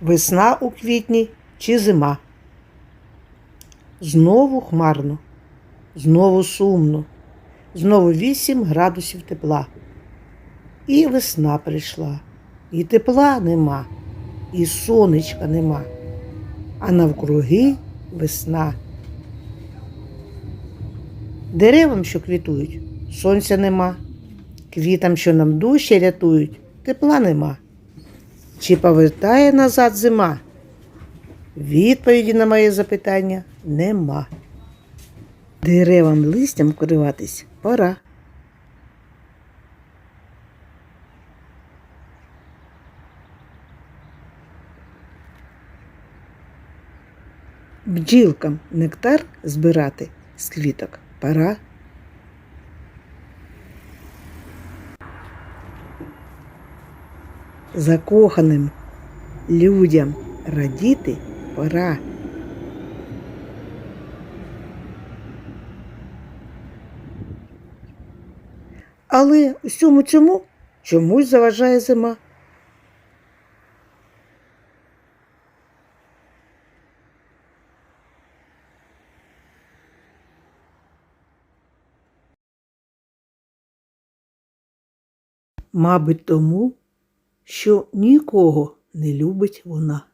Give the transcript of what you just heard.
Весна у квітні чи зима? Знову хмарно, знову сумно, знову 8 градусів тепла. І весна прийшла, і тепла нема, і сонечка нема, а навкруги весна. Деревам, що квітують, сонця нема, квітам, що нам душі рятують, тепла нема. Чи повертає назад зима? Відповіді на моє запитання нема. Деревам листям вкриватись пора. Бджілкам нектар збирати з квіток пора. Закоханим людям радіти пора. Але усьому цьому чомусь заважає зима. Мабуть, тому, що нікого не любить вона.